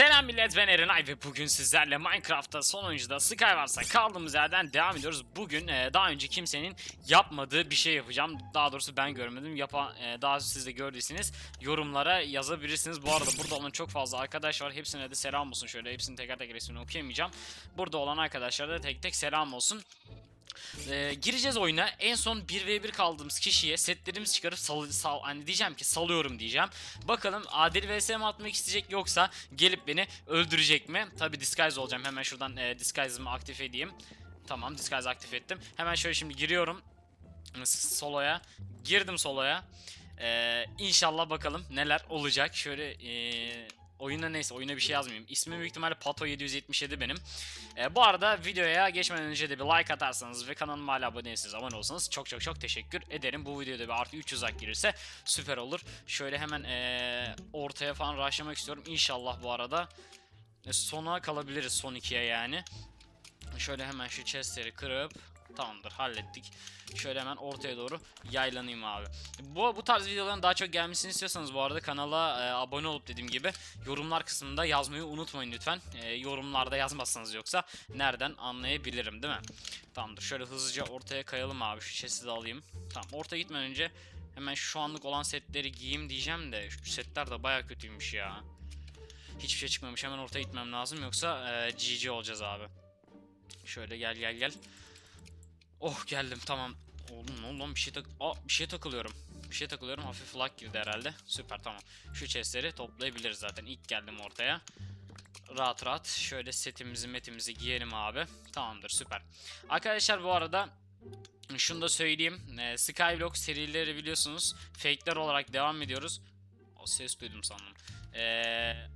Selam millet ben Erenay ve bugün sizlerle Minecraft'ta son oyuncuda Skywars'a kaldığımız yerden devam ediyoruz. Bugün e, daha önce kimsenin yapmadığı bir şey yapacağım. Daha doğrusu ben görmedim. Yapan e, daha siz de gördüyseniz yorumlara yazabilirsiniz. Bu arada burada olan çok fazla arkadaş var. Hepsine de selam olsun. Şöyle hepsini teker teker ismini okuyamayacağım. Burada olan arkadaşlara da tek tek selam olsun. Ee, gireceğiz oyuna. En son 1v1 kaldığımız kişiye setlerimizi çıkarıp sal, sal hani diyeceğim ki salıyorum diyeceğim. Bakalım adil vs mi atmak isteyecek yoksa gelip beni öldürecek mi? Tabi disguise olacağım. Hemen şuradan e, disguise'ımı aktif edeyim. Tamam disguise aktif ettim. Hemen şöyle şimdi giriyorum soloya. Girdim soloya. Ee, inşallah bakalım neler olacak. Şöyle e, oyuna neyse oyuna bir şey yazmayayım. İsmim büyük ihtimalle Pato777 benim. Ee, bu arada videoya geçmeden önce de bir like atarsanız ve kanalıma hala abone değilseniz abone olsanız çok çok çok teşekkür ederim. Bu videoda bir artı 300 like gelirse süper olur. Şöyle hemen ee, ortaya falan rushlamak istiyorum. İnşallah bu arada e, sona kalabiliriz son ikiye yani. Şöyle hemen şu chestleri kırıp tamamdır hallettik. Şöyle hemen ortaya doğru yaylanayım abi. Bu bu tarz videoların daha çok gelmesini istiyorsanız bu arada kanala e, abone olup dediğim gibi yorumlar kısmında yazmayı unutmayın lütfen. E, yorumlarda yazmazsanız yoksa nereden anlayabilirim değil mi? Tamamdır. Şöyle hızlıca ortaya kayalım abi. Şu chest'i de alayım. Tamam. Ortaya gitmeden önce hemen şu anlık olan setleri giyeyim diyeceğim de şu setler de baya kötüymüş ya. Hiçbir şey çıkmamış. Hemen ortaya gitmem lazım yoksa e, GG olacağız abi. Şöyle gel gel gel. Oh geldim tamam. Oğlum ne oldu bir şey tak Aa, bir şey takılıyorum. Bir şey takılıyorum. Hafif lag girdi herhalde. Süper tamam. Şu chestleri toplayabiliriz zaten. İlk geldim ortaya. Rahat rahat şöyle setimizi metimizi giyelim abi. Tamamdır süper. Arkadaşlar bu arada şunu da söyleyeyim. Ee, Skyblock serileri biliyorsunuz. Fake'ler olarak devam ediyoruz. O ses duydum sandım. Eee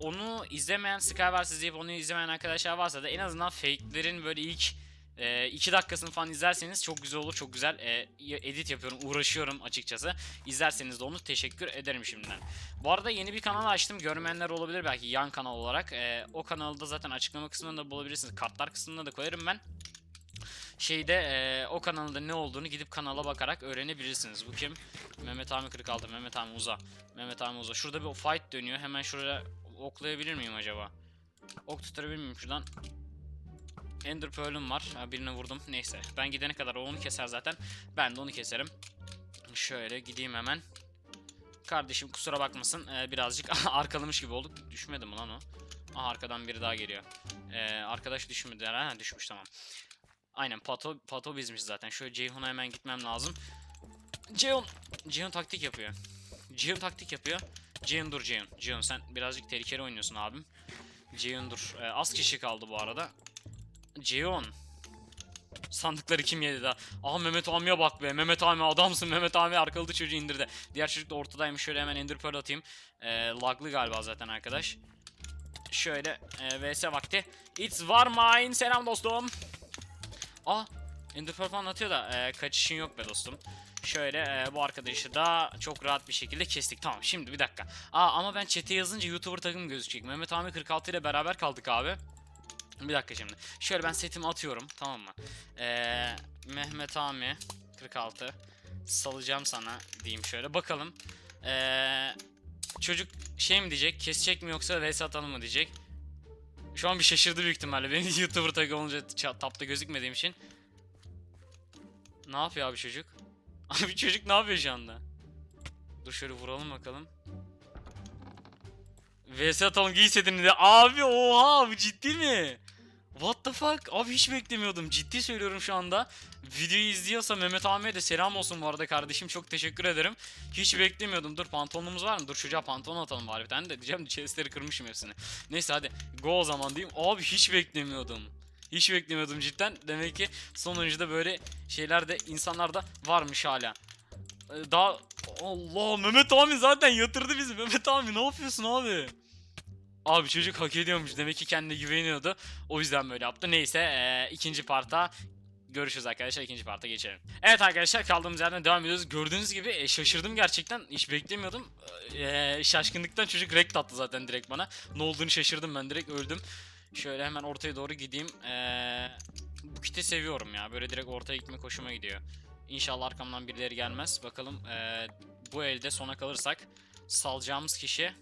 onu izlemeyen Skywars izleyip onu izlemeyen arkadaşlar varsa da en azından fake'lerin böyle ilk 2 dakikasını falan izlerseniz çok güzel olur. Çok güzel e, edit yapıyorum. Uğraşıyorum açıkçası. İzlerseniz de onu teşekkür ederim şimdiden. Bu arada yeni bir kanal açtım. Görmeyenler olabilir belki yan kanal olarak. E, o kanalı da zaten açıklama kısmında bulabilirsiniz. Kartlar kısmında da koyarım ben. Şeyde e, o kanalda ne olduğunu gidip kanala bakarak öğrenebilirsiniz. Bu kim? Mehmet Ami 46. Mehmet Ami Uza. Mehmet Ami Uza. Şurada bir fight dönüyor. Hemen şuraya oklayabilir miyim acaba? Ok tutturabilir miyim şuradan? Ender Pearl'üm var. Ha, birini vurdum. Neyse. Ben gidene kadar o onu keser zaten. Ben de onu keserim. Şöyle gideyim hemen. Kardeşim kusura bakmasın. Ee, birazcık arkalamış gibi olduk. Düşmedi mi lan o? Aha arkadan biri daha geliyor. Ee, arkadaş düşmedi. Ha düşmüş tamam. Aynen Pato, Pato bizmiş zaten. Şöyle Ceyhun'a hemen gitmem lazım. Ceyhun. Ceyhun taktik yapıyor. Ceyhun taktik yapıyor. Ceyhun dur Ceyhun. Ceyhun sen birazcık tehlikeli oynuyorsun abim. Ceyhun dur. Ee, az kişi kaldı bu arada. Ceyhun. Sandıkları kim yedi daha? Aha Mehmet Ami'ye bak be. Mehmet Ami adamsın. Mehmet Ami arkalı çocuğu indirdi. Diğer çocuk da ortadaymış. Şöyle hemen Ender Pearl atayım. Ee, laglı galiba zaten arkadaş. Şöyle e, vs vakti. It's var mine. Selam dostum. Aa Ender Pearl falan atıyor da e, kaçışın yok be dostum. Şöyle e, bu arkadaşı da çok rahat bir şekilde kestik. Tamam şimdi bir dakika. Aa ama ben chat'e yazınca YouTuber takım gözükecek. Mehmet Ami 46 ile beraber kaldık abi. Bir dakika şimdi. Şöyle ben setimi atıyorum tamam mı? Ee, Mehmet Ami 46 salacağım sana diyeyim şöyle. Bakalım. Ee, çocuk şey mi diyecek? Kesecek mi yoksa vs atalım mı diyecek? Şu an bir şaşırdı büyük ihtimalle. Benim YouTuber tag olunca tapta gözükmediğim için. Ne yapıyor abi çocuk? Abi çocuk ne yapıyor şu anda? Dur şöyle vuralım bakalım. VS atalım giy de. Abi oha bu ciddi mi? What the fuck? Abi hiç beklemiyordum. Ciddi söylüyorum şu anda. Videoyu izliyorsa Mehmet Ahmet'e de selam olsun bu arada kardeşim. Çok teşekkür ederim. Hiç beklemiyordum. Dur pantolonumuz var mı? Dur çocuğa pantolon atalım bari bir tane de. Diyeceğim chestleri kırmışım hepsini. Neyse hadi go o zaman diyeyim. Abi hiç beklemiyordum. Hiç beklemiyordum cidden. Demek ki sonuncuda böyle şeyler de insanlarda varmış hala. Ee, Daha Allah Mehmet abi zaten yatırdı bizi. Mehmet abi ne yapıyorsun abi? Abi çocuk hak ediyormuş. Demek ki kendine güveniyordu. O yüzden böyle yaptı. Neyse ee, ikinci parta görüşürüz arkadaşlar. ikinci parta geçelim. Evet arkadaşlar kaldığımız yerden devam ediyoruz. Gördüğünüz gibi e, şaşırdım gerçekten. Hiç beklemiyordum. E, şaşkınlıktan çocuk rekt attı zaten direkt bana. Ne olduğunu şaşırdım ben direkt öldüm. Şöyle hemen ortaya doğru gideyim. E, bu kiti seviyorum ya. Böyle direkt ortaya gitmek hoşuma gidiyor. İnşallah arkamdan birileri gelmez. Bakalım e, bu elde sona kalırsak salacağımız kişi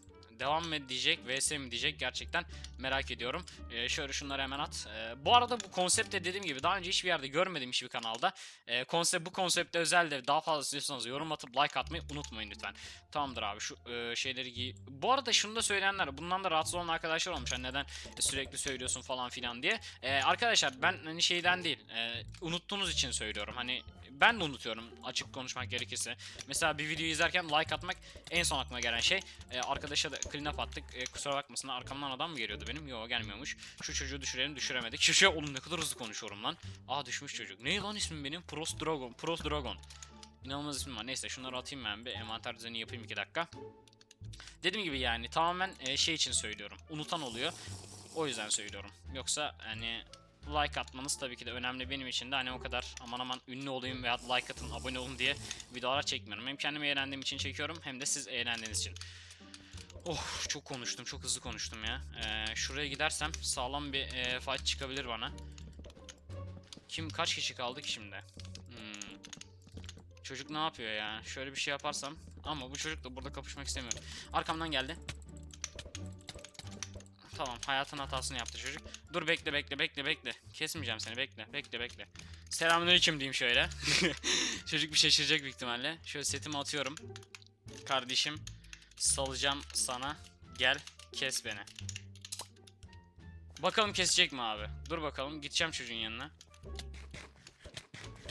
devam mı diyecek vs mi diyecek gerçekten merak ediyorum. Ee, şöyle şunları hemen at. Ee, bu arada bu konsepte dediğim gibi daha önce hiçbir yerde görmedim hiçbir kanalda. Ee, konsept bu konsepte özel de daha fazla istiyorsanız yorum atıp like atmayı unutmayın lütfen. Tamamdır abi şu e, şeyleri giy. Bu arada şunu da söyleyenler bundan da rahatsız olan arkadaşlar olmuş. Hani neden sürekli söylüyorsun falan filan diye. Ee, arkadaşlar ben hani şeyden değil. e, unuttuğunuz için söylüyorum. Hani ben de unutuyorum açık konuşmak gerekirse. Mesela bir videoyu izlerken like atmak en son aklıma gelen şey. Ee, arkadaşa da clean up attık. Ee, kusura bakmasın arkamdan adam mı geliyordu benim? Yok gelmiyormuş. Şu çocuğu düşürelim düşüremedik. Şu şey oğlum ne kadar hızlı konuşuyorum lan. Aa düşmüş çocuk. Ne lan ismim benim? Pros Dragon. Pros Dragon. İnanılmaz ismim var. Neyse şunları atayım ben bir envanter düzeni yapayım 2 dakika. Dediğim gibi yani tamamen e, şey için söylüyorum. Unutan oluyor. O yüzden söylüyorum. Yoksa hani like atmanız tabii ki de önemli benim için de hani o kadar aman aman ünlü olayım veya like atın abone olun diye videolar çekmiyorum. Hem kendim eğlendiğim için çekiyorum hem de siz eğlendiğiniz için. Oh çok konuştum çok hızlı konuştum ya. Ee, şuraya gidersem sağlam bir e, fight çıkabilir bana. Kim kaç kişi kaldı şimdi? Hmm. Çocuk ne yapıyor ya? Şöyle bir şey yaparsam ama bu çocuk da burada kapışmak istemiyorum. Arkamdan geldi. Tamam hayatın hatasını yaptı çocuk. Dur bekle bekle bekle bekle. Kesmeyeceğim seni bekle bekle bekle. Selamünaleyküm diyeyim şöyle. çocuk bir şaşıracak büyük ihtimalle. Şöyle setimi atıyorum. Kardeşim salacağım sana. Gel kes beni. Bakalım kesecek mi abi? Dur bakalım gideceğim çocuğun yanına.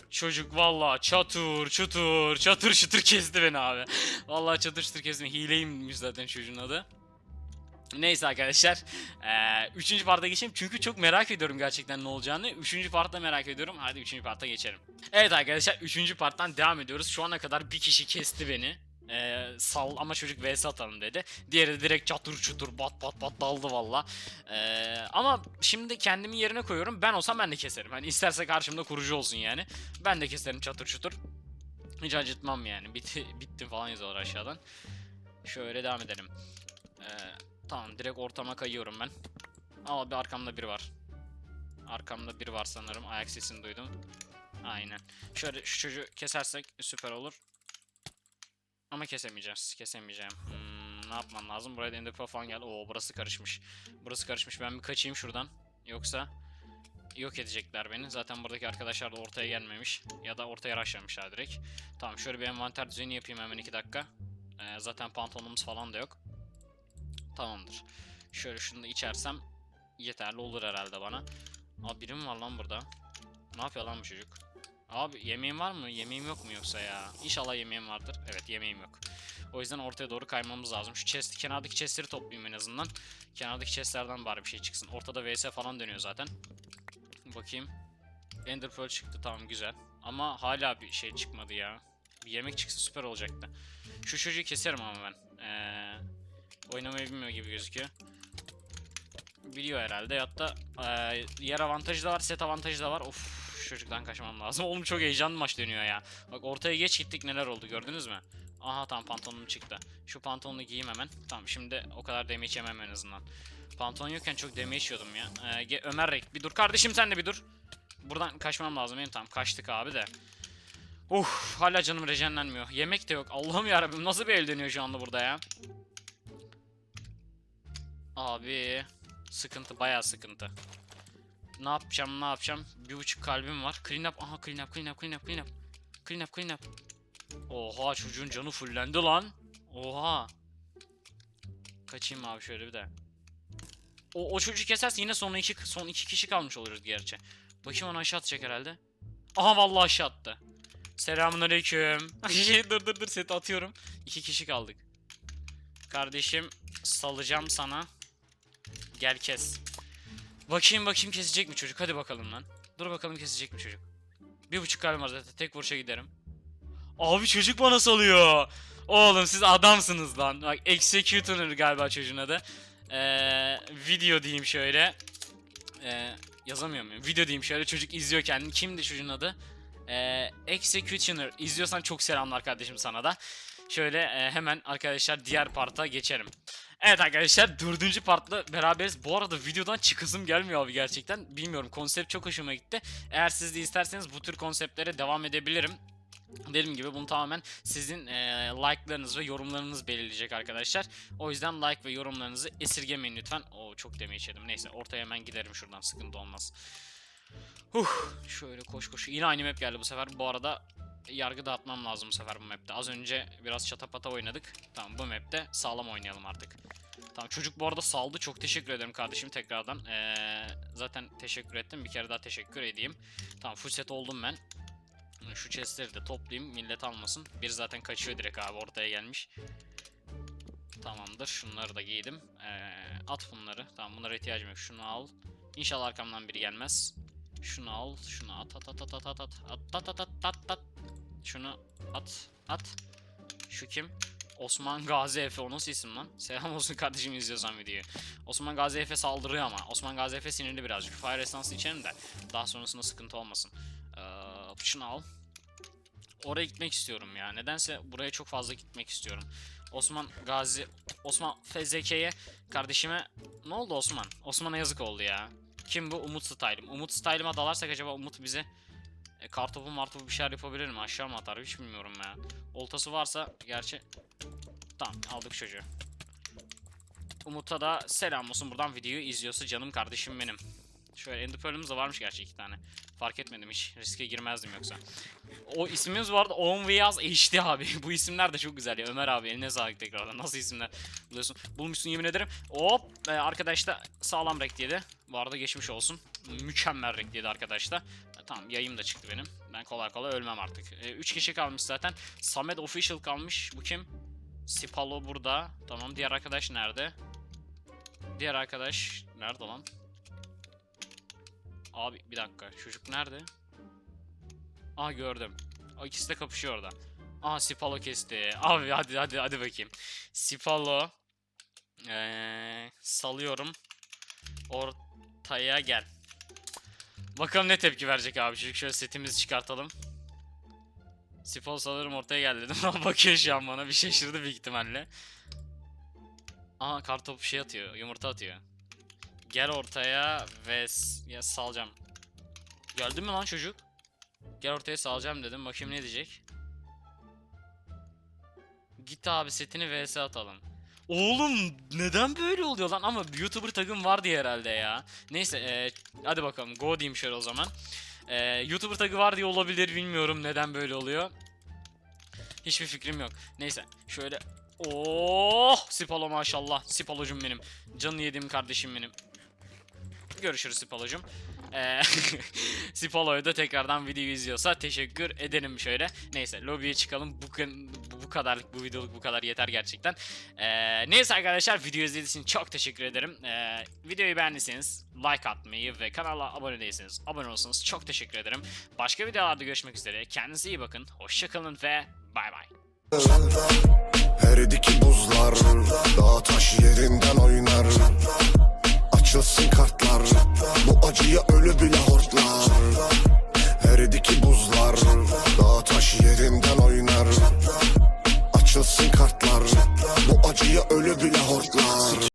Çocuk valla çatır çutur çatır çutur kesti beni abi. Valla çatır çutur kesti beni. Hileymiş zaten çocuğun adı. Neyse arkadaşlar. Eee üçüncü parta geçeyim çünkü çok merak ediyorum gerçekten ne olacağını. Üçüncü partta merak ediyorum. Hadi üçüncü parta geçelim. Evet arkadaşlar üçüncü parttan devam ediyoruz. Şu ana kadar bir kişi kesti beni. Ee, sal ama çocuk vs atalım dedi. Diğeri de direkt çatır çutur bat bat bat daldı valla. Ee, ama şimdi kendimi yerine koyuyorum. Ben olsam ben de keserim. Hani isterse karşımda kurucu olsun yani. Ben de keserim çatır çutur. Hiç acıtmam yani. Bitti, bittim falan yazıyorlar aşağıdan. Şöyle devam edelim. Ee, tamam direkt ortama kayıyorum ben. Ama bir arkamda biri var. Arkamda biri var sanırım. Ayak sesini duydum. Aynen. Şöyle şu çocuğu kesersek süper olur. Ama kesemeyeceğiz. Kesemeyeceğim. Hmm, ne yapmam lazım? Buraya da Enderpearl falan geldi. Oo burası karışmış. Burası karışmış. Ben bir kaçayım şuradan. Yoksa yok edecekler beni. Zaten buradaki arkadaşlar da ortaya gelmemiş. Ya da ortaya rushlamışlar direkt. Tamam şöyle bir envanter düzeni yapayım hemen 2 dakika. Ee, zaten pantolonumuz falan da yok. Tamamdır. Şöyle şunu da içersem yeterli olur herhalde bana. Abi biri mi var lan burada? Ne yapıyor lan bu çocuk? Abi yemeğim var mı? Yemeğim yok mu yoksa ya? İnşallah yemeğim vardır. Evet yemeğim yok. O yüzden ortaya doğru kaymamız lazım. Şu chest, kenardaki chestleri toplayayım en azından. Kenardaki chestlerden bari bir şey çıksın. Ortada vs falan dönüyor zaten. Bakayım. Ender Pearl çıktı tamam güzel. Ama hala bir şey çıkmadı ya. Bir yemek çıksa süper olacaktı. Şu çocuğu keserim ama ben. Ee, oynamayı bilmiyor gibi gözüküyor. Biliyor herhalde. Hatta ee, yer avantajı da var, set avantajı da var. Of çocuktan kaçmam lazım. Oğlum çok heyecanlı maç dönüyor ya. Bak ortaya geç gittik neler oldu gördünüz mü? Aha tamam pantolonum çıktı. Şu pantolonu giyeyim hemen. Tamam şimdi o kadar damage yemem en azından. Pantolon yokken çok damage yiyordum ya. Ee, Ömer Rek bir dur kardeşim sen de bir dur. Buradan kaçmam lazım benim tamam kaçtık abi de. Uf hala canım rejenlenmiyor. Yemek de yok. Allah'ım yarabbim nasıl bir el dönüyor şu anda burada ya. Abi sıkıntı bayağı sıkıntı. Ne yapacağım ne yapacağım? Bir buçuk kalbim var. Clean up. Aha clean up clean up clean up clean up. Clean up clean up. Oha çocuğun canı fullendi lan. Oha. Kaçayım abi şöyle bir de. O, o çocuğu keserse yine son iki, son iki kişi kalmış oluruz gerçi. Bakayım onu aşağı atacak herhalde. Aha vallahi aşağı attı. Selamünaleyküm. dur dur dur seti atıyorum. İki kişi kaldık. Kardeşim salacağım sana. Gel kes. Bakayım bakayım kesecek mi çocuk? Hadi bakalım lan. Dur bakalım kesecek mi çocuk? Bir buçuk kalbim var zaten. Tek vuruşa giderim. Abi çocuk bana salıyor. Oğlum siz adamsınız lan. Bak Executioner galiba çocuğun adı. Ee, video diyeyim şöyle. Ee, yazamıyor muyum? Video diyeyim şöyle. Çocuk izliyor kendini. Kimdi çocuğun adı? Ee, Executioner. İzliyorsan çok selamlar kardeşim sana da. Şöyle e, hemen arkadaşlar diğer parta geçelim. Evet arkadaşlar dördüncü partla beraberiz. Bu arada videodan çıkasım gelmiyor abi gerçekten. Bilmiyorum konsept çok hoşuma gitti. Eğer siz de isterseniz bu tür konseptlere devam edebilirim. Dediğim gibi bunu tamamen sizin eee like'larınız ve yorumlarınız belirleyecek arkadaşlar. O yüzden like ve yorumlarınızı esirgemeyin lütfen. Oo çok deme içerim. Neyse ortaya hemen giderim şuradan sıkıntı olmaz. Huh, şöyle koş koş. Yine aynı map geldi bu sefer. Bu arada yargı dağıtmam lazım bu sefer bu map'te. Az önce biraz çatapata oynadık. Tamam bu map'te sağlam oynayalım artık. Tamam çocuk bu arada saldı. Çok teşekkür ederim kardeşim tekrardan. Ee, zaten teşekkür ettim. Bir kere daha teşekkür edeyim. Tamam full set oldum ben. Şu chestleri de toplayayım millet almasın. Bir zaten kaçıyor direkt abi ortaya gelmiş. Tamamdır şunları da giydim. Ee, at bunları. Tamam bunlara ihtiyacım yok. Şunu al. İnşallah arkamdan biri gelmez. Şunu al. Şunu at at at at at at at at at at at at Şunu at at. Şu kim? Osman Gazi Efe o nasıl isim lan? Selam olsun kardeşim izliyorsan videoyu. Osman Gazi Efe saldırıyor ama. Osman Gazi Efe sinirli birazcık. Fire Essence'ı içerim de daha sonrasında sıkıntı olmasın. Ee, şunu al. Oraya gitmek istiyorum ya. Nedense buraya çok fazla gitmek istiyorum. Osman Gazi, Osman FZK'ye kardeşime ne oldu Osman? Osman'a yazık oldu ya. Kim bu? Umut Style'ım. Umut Style'ıma dalarsak acaba Umut bize e, kartopu martopu bir şeyler yapabilir mi? Aşağı mı atar? Hiç bilmiyorum ya. Oltası varsa gerçi tamam aldık çocuğu. Umut'a da selam olsun buradan videoyu izliyorsa canım kardeşim benim. Şöyle Ender Pearl'ümüz de varmış gerçi iki tane. Fark etmedim hiç. Riske girmezdim yoksa. O ismimiz vardı. On Viyaz HD abi. Bu isimler de çok güzel ya. Ömer abi eline sağlık tekrardan. Nasıl isimler buluyorsun? Bulmuşsun yemin ederim. Hop. Ee, arkadaş da sağlam rek yedi. Bu arada geçmiş olsun. Mükemmel rek yedi arkadaş da. E, tamam yayım da çıktı benim. Ben kolay kolay ölmem artık. 3 kişi kalmış zaten. Samet Official kalmış. Bu kim? Sipalo burada. Tamam diğer arkadaş nerede? Diğer arkadaş nerede lan? Abi bir dakika. Çocuk nerede? Aa gördüm. O ikisi de kapışıyor orada. Aa Sipalo kesti. Abi hadi hadi hadi bakayım. Sipalo. Ee, salıyorum. Ortaya gel. Bakalım ne tepki verecek abi. Çocuk şöyle setimizi çıkartalım. Sipalo salıyorum ortaya gel dedim. Bakıyor şu an bana. Bir şaşırdı büyük ihtimalle. Aa kartopu şey atıyor. Yumurta atıyor. Gel ortaya ve ya salacağım. Geldi mi lan çocuk? Gel ortaya salacağım dedim. Bakayım ne diyecek. Git abi setini vs atalım. Oğlum neden böyle oluyor lan? Ama YouTuber tagım var diye herhalde ya. Neyse e, hadi bakalım go diyeyim şöyle o zaman. E, YouTuber tagı var diye olabilir bilmiyorum neden böyle oluyor. Hiçbir fikrim yok. Neyse şöyle Oh, Sipalo maşallah. Sipalocum benim. Canını yediğim kardeşim benim. Görüşürüz Sipalocum. Ee, Sipalo'ya da tekrardan videoyu izliyorsa teşekkür ederim şöyle. Neyse lobiye çıkalım. Bu, bu, kadarlık bu videoluk bu kadar yeter gerçekten. Ee, neyse arkadaşlar video izlediğiniz için çok teşekkür ederim. Ee, videoyu beğendiyseniz like atmayı ve kanala abone değilseniz abone olursanız çok teşekkür ederim. Başka videolarda görüşmek üzere. Kendinize iyi bakın. Hoşçakalın ve bay bay. Eridi ki buzlar Dağ taş yerinden oynar Açılsın kartlar. Bu acıya ölü bile hortlar. Eridi ki buzlar Dağ taş yerinden oynar. Açılsın kartlar. Bu acıya ölü bile hortlar.